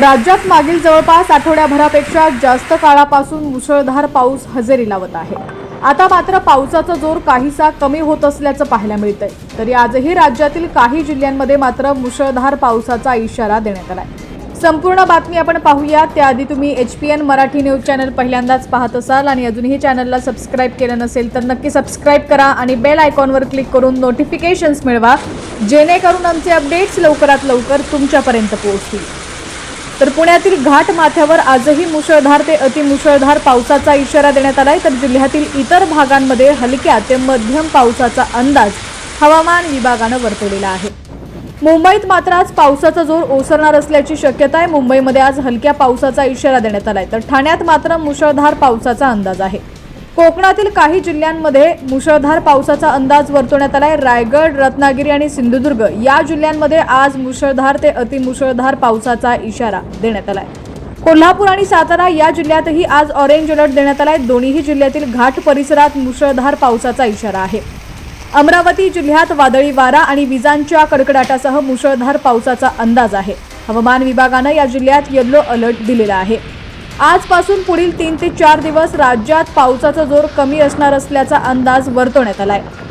राज्यात मागील जवळपास आठवड्याभरापेक्षा जास्त काळापासून मुसळधार पाऊस हजेरी लावत आहे. आता मात्र पावसाचा जोर काहीसा कमी होत असल्याचं पाहायला मिळतंय. तरी आजही राज्यातील काही जिल्ह्यांमध्ये मात्र मुसळधार पावसाचा इशारा देण्यात आलाय. संपूर्ण बातमी आपण पाहूया. त्याआधी तुम्ही H P N Marathi news channel पहिल्यांदाच पाहत असाल आणि अजूनही चॅनलला सबस्क्राईब केलं नसेल तर नक्की सबस्क्राईब करा आणि बेल आयकॉनवर क्लिक करून नोटिफिकेशन्स मिळवा. जेणेकरून आमचे अपडेट्स लवकरात लवकर तुमच्यापर्यंत पोहोचतील. तर पुण्यातील घाट माथ्यावर आजही मुसळधार ते अतिमुसळधार पावसाचा इशारा देण्यात आलाय. तर जिल्ह्यातील इतर भागांमध्ये हलक्या ते मध्यम पावसाचा अंदाज हवामान विभागानं वर्तवलेला आहे. मुंबईत मात्र आज पावसाचा जोर ओसरणार असल्याची शक्यता आहे. मुंबईमध्ये आज हलक्या पावसाचा इशारा देण्यात आलाय. तर ठाण्यात मात्र मुसळधार पावसाचा अंदाज आहे. कोकणातील काही जिल्ह्यांमध्ये मुसळधार पावसाचा अंदाज वर्तवण्यात आलाय. रायगड रत्नागिरी आणि सिंधुदुर्ग या जिल्ह्यांमध्ये आज मुसळधार ते अतिमुसळधार पावसाचा इशारा देण्यात आलाय. कोल्हापूर आणि सातारा या जिल्ह्यातही आज ऑरेंज अलर्ट देण्यात आलाय. दोन्ही जिल्ह्यातील घाट परिसरात मुसळधार पावसाचा इशारा आहे. अमरावती जिल्ह्यात वादळी वारा आणि विजांच्या कडकडाटासह मुसळधार पावसाचा अंदाज आहे. हवामान विभागानं या जिल्ह्यात येल्लो अलर्ट दिलेला आहे. आजपासून पुढील तीन ते चार दिवस राज्यात पावसाचा जोर कमी असणार असल्याचा अंदाज वर्तवण्यात आहे